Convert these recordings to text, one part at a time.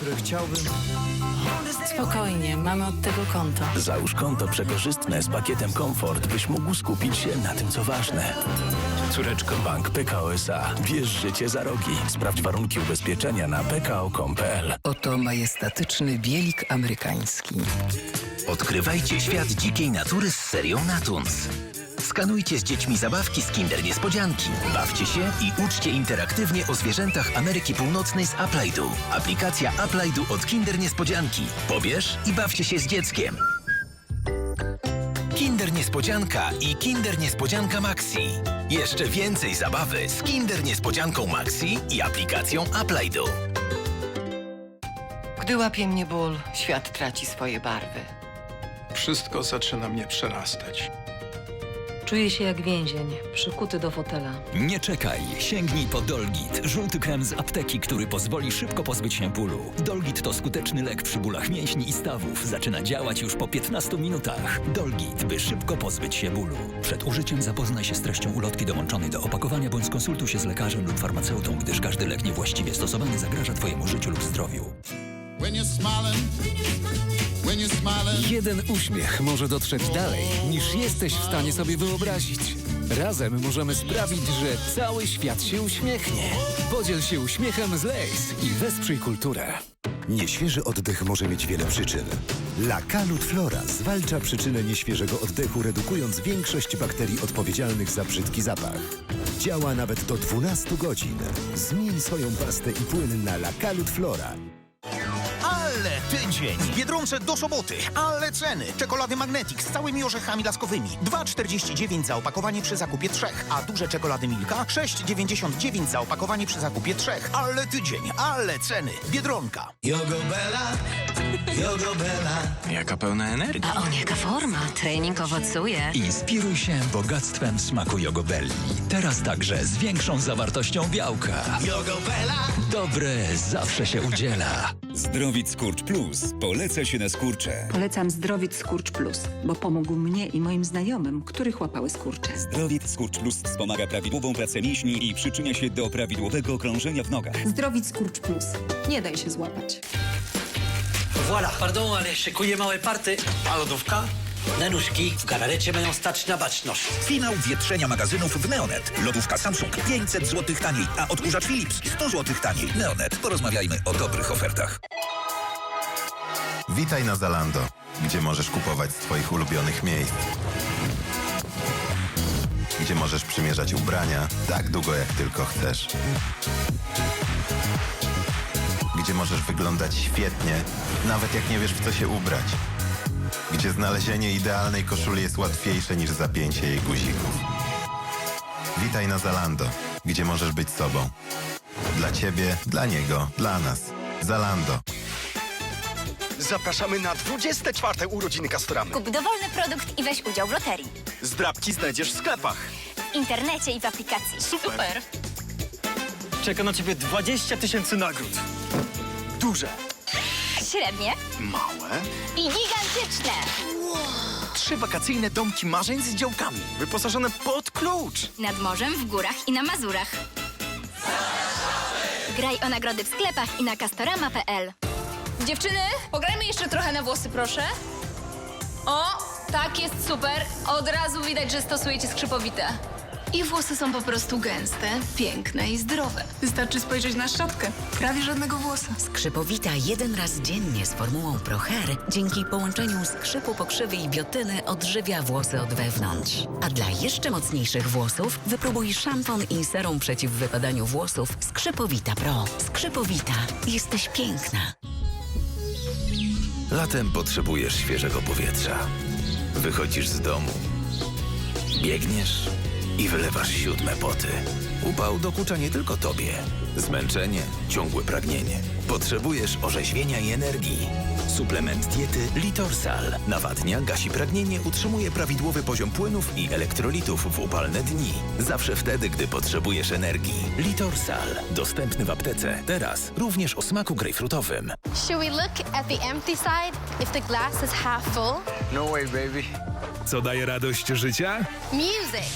które chciałbym... Spokojnie, mamy od tego konto. Załóż konto przekorzystne z pakietem Komfort, byś mógł skupić się na tym, co ważne. Córeczko Bank PKO SA. Bierz życie za rogi. Sprawdź warunki ubezpieczenia na pko.com.pl. Oto majestatyczny bielik amerykański. Odkrywajcie świat dzikiej natury z serią Natuns. Skanujcie z dziećmi zabawki z Kinder Niespodzianki. Bawcie się i uczcie interaktywnie o zwierzętach Ameryki Północnej z Applaidu. Aplikacja Applaidu od Kinder Niespodzianki. Pobierz i bawcie się z dzieckiem. Kinder Niespodzianka i Kinder Niespodzianka Maxi. Jeszcze więcej zabawy z Kinder Niespodzianką Maxi i aplikacją Applaidu. Gdy łapie mnie ból, świat traci swoje barwy. Wszystko zaczyna mnie przerastać. Czuję się jak więzień, przykuty do fotela. Nie czekaj, sięgnij po Dolgit, żółty krem z apteki, który pozwoli szybko pozbyć się bólu. Dolgit to skuteczny lek przy bólach mięśni i stawów. Zaczyna działać już po 15 minutach. Dolgit, by szybko pozbyć się bólu. Przed użyciem zapoznaj się z treścią ulotki dołączonej do opakowania bądź skonsultuj się z lekarzem lub farmaceutą, gdyż każdy lek niewłaściwie stosowany zagraża Twojemu życiu lub zdrowiu. When you're smiling, when you're smiling. Jeden uśmiech może dotrzeć dalej, niż jesteś w stanie sobie wyobrazić. Razem możemy sprawić, że cały świat się uśmiechnie. Podziel się uśmiechem z Lays i wesprzyj kulturę. Nieświeży oddech może mieć wiele przyczyn. Lakalut Flora zwalcza przyczynę nieświeżego oddechu, redukując większość bakterii odpowiedzialnych za brzydki zapach. Działa nawet do 12 godzin. Zmień swoją pastę i płyn na Lakalut Flora. Ale tydzień! Biedronce do soboty. Ale ceny! Czekolady Magnetic z całymi orzechami laskowymi. 2,49 za opakowanie przy zakupie trzech. A duże czekolady Milka 6,99 za opakowanie przy zakupie trzech. Ale tydzień! Ale ceny! Biedronka. Jaka pełna energii. A on jaka forma, trening owocuje. Inspiruj się bogactwem smaku Jogobelli. Teraz także z większą zawartością białka. Dobre zawsze się udziela. Zdrowit Skurcz Plus. Poleca się na skurcze. Polecam Zdrowit Skurcz Plus, bo pomógł mnie i moim znajomym, których łapały skurcze. Zdrowit Skurcz Plus wspomaga prawidłową pracę mięśni i przyczynia się do prawidłowego krążenia w nogach. Zdrowit Skurcz Plus. Nie daj się złapać. Voilà, pardon, ale szykuję małe party. A lodówka? Nenuszki w galarecie mają stać na baczność. Finał wietrzenia magazynów w Neonet. Lodówka Samsung 500 zł taniej, a odkurzacz Philips 100 zł taniej. Neonet. Porozmawiajmy o dobrych ofertach. Witaj na Zalando, gdzie możesz kupować z Twoich ulubionych miejsc. Gdzie możesz przymierzać ubrania tak długo, jak tylko chcesz. Gdzie możesz wyglądać świetnie, nawet jak nie wiesz, w co się ubrać. Gdzie znalezienie idealnej koszuli jest łatwiejsze niż zapięcie jej guzików. Witaj na Zalando, gdzie możesz być sobą. Dla Ciebie, dla niego, dla nas. Zalando. Zapraszamy na 24 urodziny Castoramy. Kup dowolny produkt i weź udział w loterii. Zdrabki znajdziesz w sklepach. W internecie i w aplikacji. Super. Czeka na ciebie 20 tysięcy nagród. Duże, Średnie małe. i gigantyczne. Trzy wakacyjne domki marzeń z działkami. Wyposażone pod klucz. Nad morzem, w górach i na Mazurach. Graj o nagrody w sklepach i na castorama.pl. Dziewczyny, pograjmy jeszcze trochę na włosy, proszę. O, tak jest super. Od razu widać, że stosujecie skrzypowite. Ich włosy są po prostu gęste, piękne i zdrowe. Wystarczy spojrzeć na szczotkę. Prawie żadnego włosa. Skrzypowita jeden raz dziennie z formułą ProHair dzięki połączeniu skrzypu, pokrzywy i biotyny odżywia włosy od wewnątrz. A dla jeszcze mocniejszych włosów wypróbuj szampon i serum przeciw wypadaniu włosów Skrzypowita Pro. Skrzypowita. Jesteś piękna. Latem potrzebujesz świeżego powietrza. Wychodzisz z domu, biegniesz i wylewasz siódme poty. Upał dokucza nie tylko tobie. Zmęczenie, ciągłe pragnienie. Potrzebujesz orzeźwienia i energii. Suplement diety Litorsal. Nawadnia, gasi pragnienie, utrzymuje prawidłowy poziom płynów i elektrolitów w upalne dni. Zawsze wtedy, gdy potrzebujesz energii. Litorsal. Dostępny w aptece. Teraz również o smaku grejpfrutowym. Should we look at the empty side if the glass is half full? No way, baby. Co daje radość życia? Music!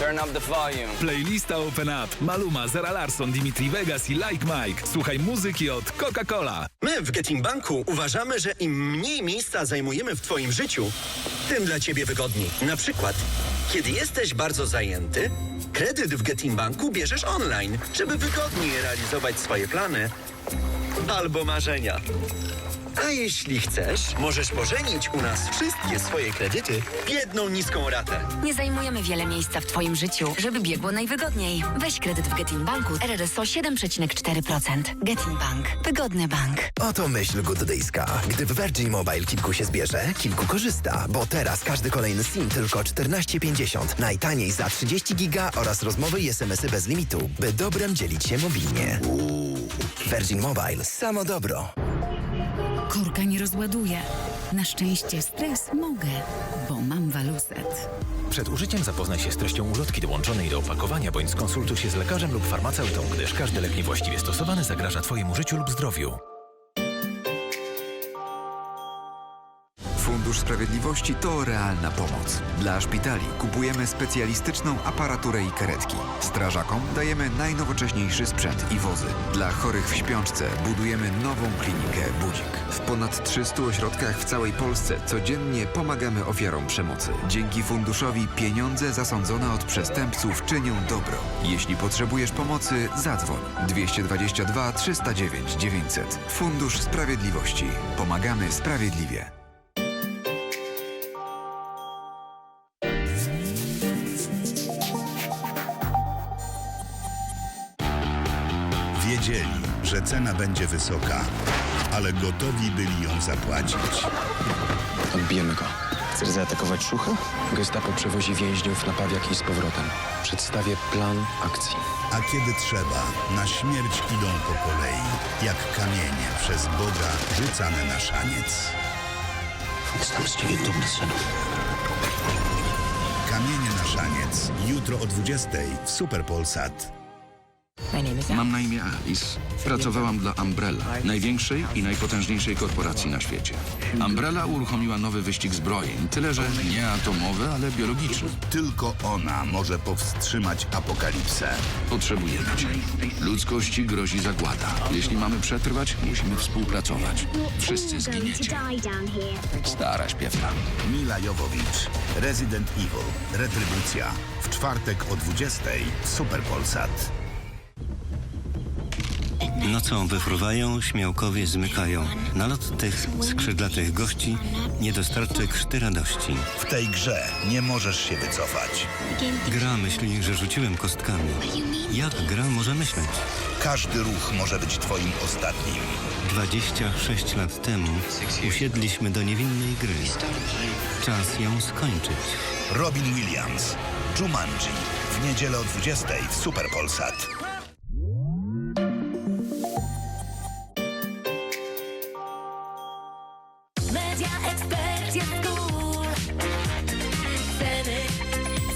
Turn up the volume. Playlista Open Up. Maluma, Zara Larson, Dimitri Vegas i Like Mike. Słuchaj muzyki od Coca-Cola. My w Getting Banku uważamy, że im mniej miejsca zajmujemy w Twoim życiu, tym dla Ciebie wygodniej. Na przykład, kiedy jesteś bardzo zajęty, kredyt w Getting Banku bierzesz online, żeby wygodniej realizować swoje plany albo marzenia. A jeśli chcesz, możesz pożenić u nas wszystkie swoje kredyty w jedną niską ratę. Nie zajmujemy wiele miejsca w Twoim życiu, żeby biegło najwygodniej. Weź kredyt w Getin Banku RRSO 7,4%. Getin Bank. Wygodny bank. Oto myśl gooddayska. Gdy w Virgin Mobile kilku się zbierze, kilku korzysta, bo teraz każdy kolejny SIM tylko 14,50. Najtaniej za 30 giga oraz rozmowy i SMS-y bez limitu, by dobrem dzielić się mobilnie. Virgin Mobile. Samo dobro. Korka nie rozładuje. Na szczęście stres mogę, bo mam waluset. Przed użyciem zapoznaj się z treścią ulotki dołączonej do opakowania bądź skonsultuj się z lekarzem lub farmaceutą, gdyż każdy lek niewłaściwie stosowany zagraża Twojemu życiu lub zdrowiu. Fundusz Sprawiedliwości to realna pomoc. Dla szpitali kupujemy specjalistyczną aparaturę i karetki. Strażakom dajemy najnowocześniejszy sprzęt i wozy. Dla chorych w śpiączce budujemy nową klinikę Budzik. W ponad 300 ośrodkach w całej Polsce codziennie pomagamy ofiarom przemocy. Dzięki funduszowi pieniądze zasądzone od przestępców czynią dobro. Jeśli potrzebujesz pomocy, zadzwoń 222 309 900. Fundusz Sprawiedliwości. Pomagamy sprawiedliwie. Że cena będzie wysoka, ale gotowi byli ją zapłacić. Odbijemy go. Chcesz zaatakować szucha? Gestapo przewozi więźniów na Pawiak i z powrotem. Przedstawię plan akcji. A kiedy trzeba, na śmierć idą po kolei, jak kamienie przez Boga rzucane na szaniec. Jestem z ciebie dumny, synu. Kamienie na szaniec. Jutro o 20 w Super Polsat. Mam na imię Alice. Pracowałam dla Umbrella, największej i najpotężniejszej korporacji na świecie. Umbrella uruchomiła nowy wyścig zbrojeń, tyle że nie atomowy, ale biologiczny. Tylko ona może powstrzymać apokalipsę. Potrzebujemy cię. Ludzkości grozi zagłada. Jeśli mamy przetrwać, musimy współpracować. Wszyscy zginiecie. Stara śpiewka. Mila Jowowicz, Resident Evil, Retrybucja. W czwartek o 20 w Super Polsat. Nocą wyfruwają, śmiałkowie zmykają. Nalot tych skrzydlatych gości nie dostarczy krzty radości. W tej grze nie możesz się wycofać. Gra myśli, że rzuciłem kostkami. Jak gra może myśleć? Każdy ruch może być twoim ostatnim. 26 lat temu usiedliśmy do niewinnej gry. Czas ją skończyć. Robin Williams, Jumanji. W niedzielę o 20 w Super Media ekspert jest cool. Ceny,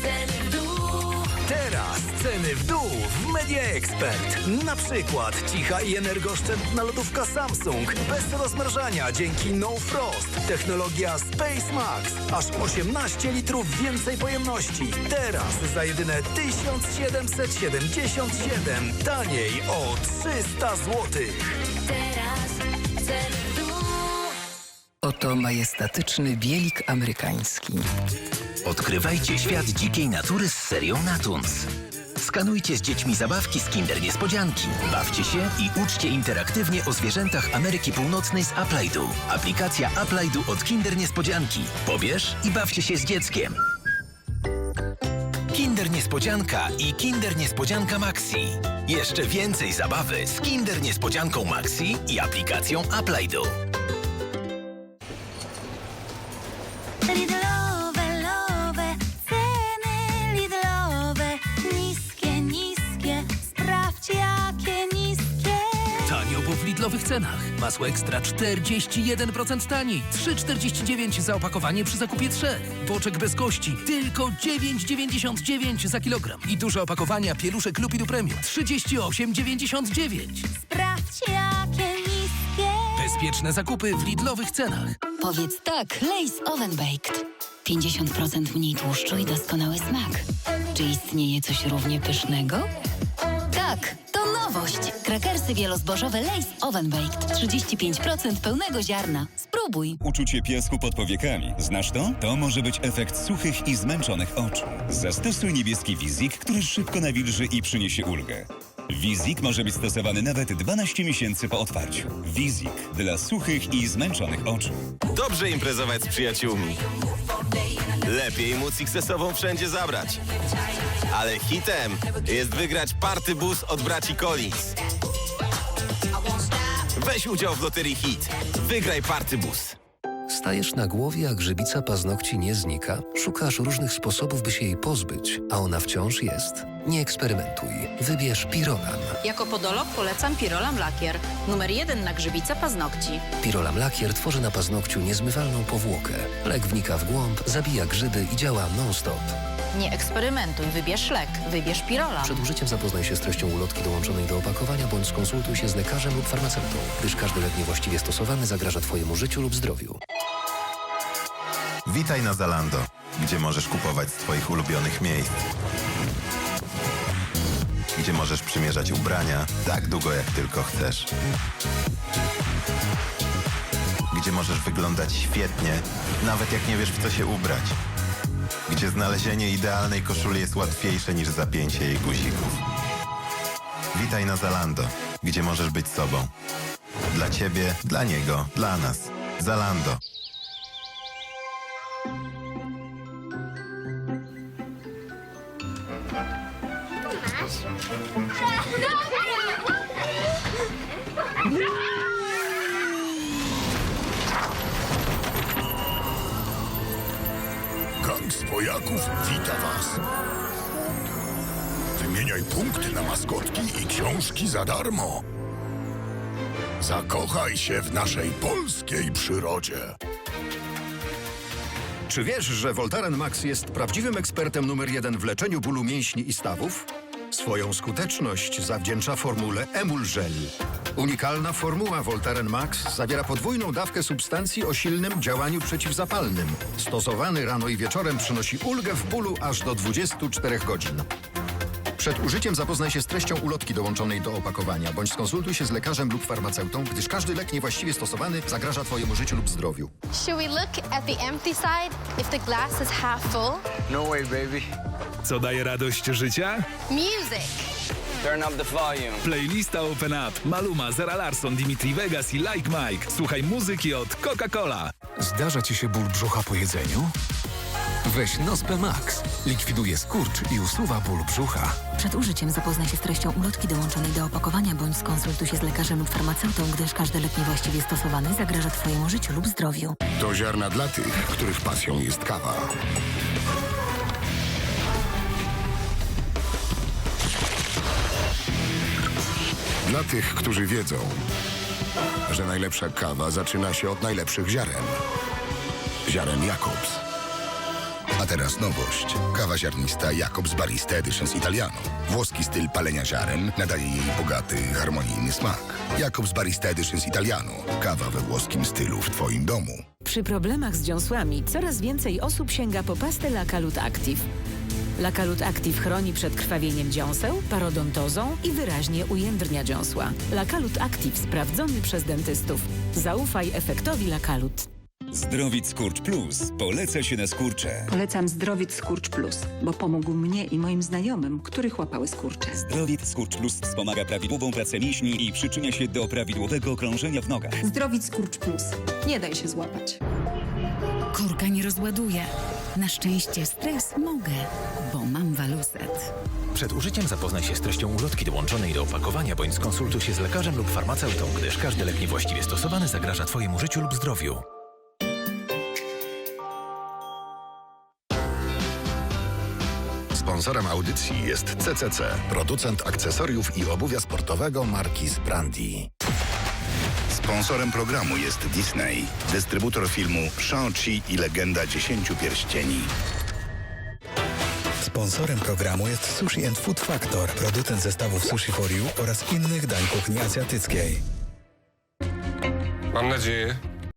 ceny w dół. Teraz ceny w dół w Media Expert. Na przykład cicha i energooszczędna lodówka Samsung bez rozmrażania dzięki No Frost. Technologia Space Max. Aż 18 litrów więcej pojemności. Teraz za jedyne 1777. Taniej o 300 zł. Oto majestatyczny bielik amerykański. Odkrywajcie świat dzikiej natury z serią Natuns. Skanujcie z dziećmi zabawki z Kinder Niespodzianki. Bawcie się i uczcie interaktywnie o zwierzętach Ameryki Północnej z Applejdu. Aplikacja Applejdu od Kinder Niespodzianki. Pobierz i bawcie się z dzieckiem. Kinder Niespodzianka i Kinder Niespodzianka Maxi. Jeszcze więcej zabawy z Kinder Niespodzianką Maxi i aplikacją Applejdu. Cenach. Masło ekstra 41% taniej. 3,49 za opakowanie przy zakupie trzech. Boczek bez kości tylko 9,99 za kilogram. I duże opakowania pieluszek Lupidu Premium 38,99. Sprawdź jakie niskie. Bezpieczne zakupy w Lidlowych cenach. Powiedz tak, Lays Oven Baked. 50% mniej tłuszczu i doskonały smak. Czy istnieje coś równie pysznego? Tak, to nowość. Krakersy wielozbożowe Lays Oven Baked. 35% pełnego ziarna. Spróbuj. Uczucie piasku pod powiekami. Znasz to? To może być efekt suchych i zmęczonych oczu. Zastosuj niebieski Wizik, który szybko nawilży i przyniesie ulgę. Wizik może być stosowany nawet 12 miesięcy po otwarciu. Wizik dla suchych i zmęczonych oczu. Dobrze imprezować z przyjaciółmi. Lepiej móc ich ze sobą wszędzie zabrać. Ale hitem jest wygrać party bus od braci Collins. Weź udział w loterii Hit. Wygraj party bus. Stajesz na głowie, a grzybica paznokci nie znika? Szukasz różnych sposobów, by się jej pozbyć, a ona wciąż jest? Nie eksperymentuj. Wybierz Pirolan. Jako podolog polecam Pirolam Lakier. Numer jeden na grzybica paznokci. Pirolam lakier tworzy na paznokciu niezmywalną powłokę. Lek wnika w głąb, zabija grzyby i działa non-stop. Nie eksperymentuj, wybierz lek. Wybierz Pirolam. Przed użyciem zapoznaj się z treścią ulotki dołączonej do opakowania bądź skonsultuj się z lekarzem lub farmaceutą, gdyż każdy lek niewłaściwie stosowany zagraża Twojemu życiu lub zdrowiu. Witaj na Zalando, gdzie możesz kupować z Twoich ulubionych miejsc. Gdzie możesz przymierzać ubrania tak długo, jak tylko chcesz. Gdzie możesz wyglądać świetnie, nawet jak nie wiesz, w co się ubrać. Gdzie znalezienie idealnej koszuli jest łatwiejsze niż zapięcie jej guzików. Witaj na Zalando, gdzie możesz być sobą. Dla Ciebie, dla niego, dla nas. Zalando. Gang swojaków wita was. Wymieniaj punkty na maskotki i książki za darmo. Zakochaj się w naszej polskiej przyrodzie. Czy wiesz, że Voltaren Max jest prawdziwym ekspertem numer jeden w leczeniu bólu mięśni i stawów? Swoją skuteczność zawdzięcza formule Emul Gel. Unikalna formuła Voltaren Max zawiera podwójną dawkę substancji o silnym działaniu przeciwzapalnym. Stosowany rano i wieczorem przynosi ulgę w bólu aż do 24 godzin. Przed użyciem zapoznaj się z treścią ulotki dołączonej do opakowania, bądź skonsultuj się z lekarzem lub farmaceutą, gdyż każdy lek niewłaściwie stosowany zagraża Twojemu życiu lub zdrowiu. Should we look at the empty side if the glass is half full? No way, baby. Co daje radość życia? Music. Turn up the volume. Playlista Open Up. Maluma, Zara Larson, Dimitri Vegas i Like Mike. Słuchaj muzyki od Coca-Cola. Zdarza ci się ból brzucha po jedzeniu? Weź Nospe Max. Likwiduje skurcz i usuwa ból brzucha. Przed użyciem zapoznaj się z treścią ulotki dołączonej do opakowania bądź skonsultuj się z lekarzem lub farmaceutą, gdyż każdy lek niewłaściwie stosowany zagraża Twojemu życiu lub zdrowiu. To ziarna dla tych, których pasją jest kawa. Dla tych, którzy wiedzą, że najlepsza kawa zaczyna się od najlepszych ziaren. Ziaren Jakobs. A teraz nowość. Kawa ziarnista Jakobs Barista Editions Italiano. Włoski styl palenia ziaren nadaje jej bogaty, harmonijny smak. Jakobs Barista Editions Italiano. Kawa we włoskim stylu w Twoim domu. Przy problemach z dziąsłami coraz więcej osób sięga po pastę Lakalut Active. Lakalut Active chroni przed krwawieniem dziąseł, parodontozą i wyraźnie ujędrnia dziąsła. Lakalut Active sprawdzony przez dentystów. Zaufaj efektowi Lakalut. Zdrowit Skurcz Plus poleca się na skurcze. Polecam Zdrowit Skurcz Plus, bo pomógł mnie i moim znajomym, których łapały skurcze. Zdrowit Skurcz Plus wspomaga prawidłową pracę mięśni i przyczynia się do prawidłowego krążenia w nogach. Zdrowit Skurcz Plus. Nie daj się złapać. Korka nie rozładuje. Na szczęście stres mogę, bo mam waluset. Przed użyciem zapoznaj się z treścią ulotki dołączonej do opakowania bądź skonsultuj się z lekarzem lub farmaceutą, gdyż każdy lek niewłaściwie stosowany zagraża Twojemu życiu lub zdrowiu. Sponsorem audycji jest CCC, producent akcesoriów i obuwia sportowego marki Sprandi. Sponsorem programu jest Disney, dystrybutor filmu Shang-Chi i Legenda Dziesięciu Pierścieni. Sponsorem programu jest Sushi and Food Factor, producent zestawów Sushi for You oraz innych dań kuchni azjatyckiej. Mam nadzieję,